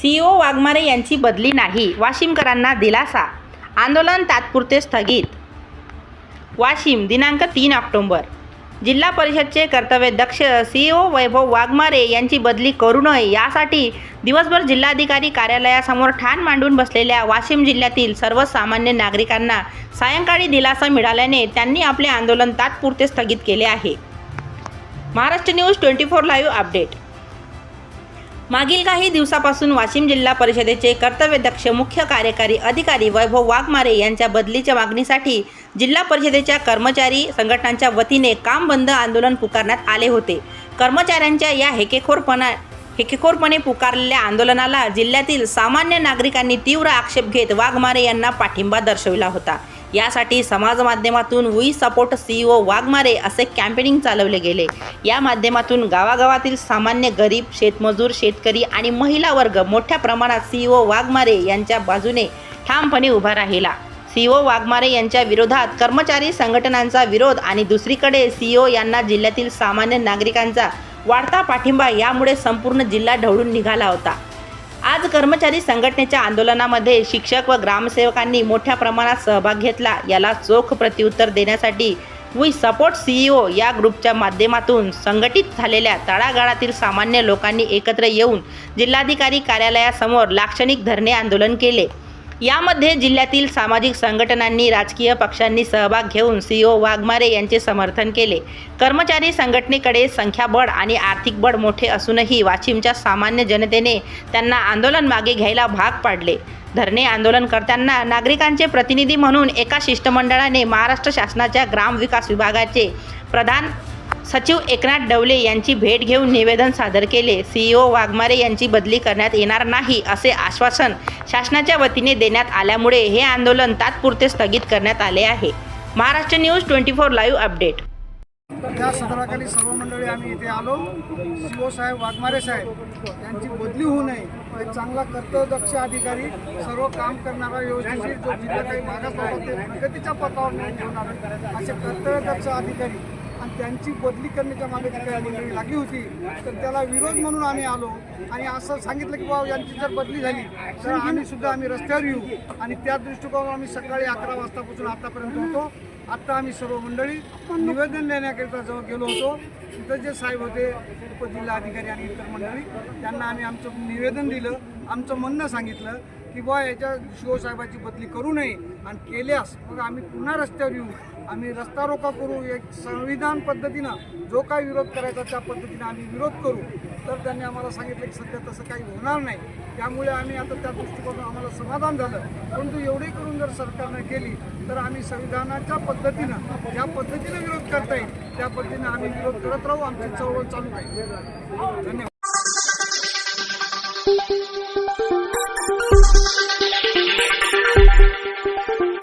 CO Waghmare यांची बदली नाही वाशिमकरांना दिलासा. आंदोलन तात्पुरते स्थगित. वाशिम दिनांक तीन ऑक्टोंबर. जिल्हा परिषदचे कर्तव्यदक्ष ओ वैभव वाघमारे यांची बदली करू नये यासाठी दिवसभर जिल्हाधिकारी कार्यालयासमोर ठाण मांडून बसलेल्या वाशिम जिल्ह्यातील सर्वसामान्य नागरिकांना सायंकाळी दिलासा मिळाल्याने त्यांनी आपले आंदोलन तात्पुरते स्थगित केले आहे. Maharashtra news twenty four live update. मागील काही दिवसापासून वाशिम जिल्हा परिषदेचे कर्तव्यदक्ष मुख्य कार्यकारी अधिकारी वैभव वाघमारे यांच्या बदलीच्या मागणीसाठी जिल्हा परिषदेच्या कर्मचारी संघटनांच्या वतीने काम बंद आंदोलन पुकारण्यात आले होते. कर्मचाऱ्यांच्या या हेकेखोरपणा हेकेखोरपणे पुकारलेल्या आंदोलनाला जिल्ह्यातील सामान्य नागरिकांनी तीव्र आक्षेप घेत वाघमारे यांना पाठिंबा दर्शविला होता. यासाठी समाज माध्यमातून वी सपोर्ट सीईओ वाघमारे असे कॅम्पेनिंग चालवले गेले. या माध्यमातून गावागावातील सामान्य गरीब शेतमजूर शेतकरी आणि महिला वर्ग मोठ्या प्रमाणात सीईओ वाघमारे यांच्या बाजूने ठामपणे उभा राहिला. सीओ वाघमारे यांच्या विरोधात कर्मचारी संघटनांचा विरोध आणि दुसरीकडे सीओ यांना जिल्ह्यातील सामान्य नागरिकांचा वाढता पाठिंबा यामुळे संपूर्ण जिल्हा ढवळून निघाला होता. आज कर्मचारी संघटनेच्या आंदोलनामध्ये शिक्षक व ग्रामसेवकांनी मोठ्या प्रमाणात सहभाग घेतला. याला चोख प्रत्युत्तर देण्यासाठी वी सपोर्ट सीईओ या ग्रुपच्या माध्यमातून संघटित झालेल्या तळागाळातील सामान्य लोकांनी एकत्र येऊन जिल्हाधिकारी कार्यालयासमोर लाक्षणिक धरणे आंदोलन केले. यामध्ये जिल्ह्यातील सामाजिक संघटनांनी राजकीय पक्षांनी सहभाग घेऊन सी ओ वाघमारे यांचे समर्थन केले. कर्मचारी संघटनेकडे संख्याबळ आणि आर्थिक बळ मोठे असूनही वाशिमच्या सामान्य जनतेने त्यांना आंदोलन मागे घ्यायला भाग पाडले. धरणे आंदोलनकर्त्यांना नागरिकांचे प्रतिनिधी म्हणून एका शिष्टमंडळाने महाराष्ट्र शासनाच्या ग्रामविकास विभागाचे प्रधान सचिव एकनाथ डवले यांची भेट घेऊन निवेदन सादर केले. सीईओ वाघमारे यांची बदली करण्यात येणार नाही असे आश्वासन शासनाच्या वतीने देण्यात आल्यामुळे हे आंदोलन तात्पुरते स्थगित करण्यात आले आहे. Maharashtra news twenty four live update. त्या सदराखाली सर्व मंडळी आम्ही इथे आलो. सीओ साहेब वाघमारे साहेब यांची बदली होऊ नये. एक चांगला कर्तव्यदक्ष अधिकारी सर्व काम करणारा व्यवस्थिशीर जो जिल्हा काही मागास होता प्रगतीच्या पथावर नेऊन ठेवणार असे कर्तव्यदक्ष अधिकारी त्यांची बदली करण्याच्या मागे जी मंडळी लागली होती तर त्याला विरोध म्हणून आम्ही आलो. आणि असं सांगितलं की बाबा यांची जर बदली झाली तर आम्ही सुद्धा आम्ही रस्त्यावर येऊ. आणि त्या दृष्टिकोनावर आम्ही सकाळी अकरा वाजतापासून आतापर्यंत होतो. आत्ता आम्ही सर्व मंडळी निवेदन देण्याकरिता जवळ गेलो होतो. तिथं जे साहेब होते उपजिल्हाधिकारी आणि इतर मंडळी त्यांना आम्ही आमचं निवेदन दिलं. आमचं म्हणणं सांगितलं की बुवा याच्या शिवसाहेबाची बदली करू नये आणि केल्यास मग आम्ही पुन्हा रस्त्यावर येऊ. आम्ही रस्ता रोका करू एक संविधान पद्धतीनं जो काय विरोध करायचा त्या पद्धतीनं आम्ही विरोध करू. तर त्यांनी आम्हाला सांगितलं की सध्या तसं काही होणार नाही. त्यामुळे आम्ही आता त्या दृष्टिकोनातून आम्हाला समाधान झालं. परंतु एवढे करून जर सरकारनं केली तर आम्ही संविधानाच्या पद्धतीनं ज्या पद्धतीनं विरोध करता येईल त्या पद्धतीनं आम्ही विरोध करत राहू. आमची चळवळ चालू राहील. धन्यवाद.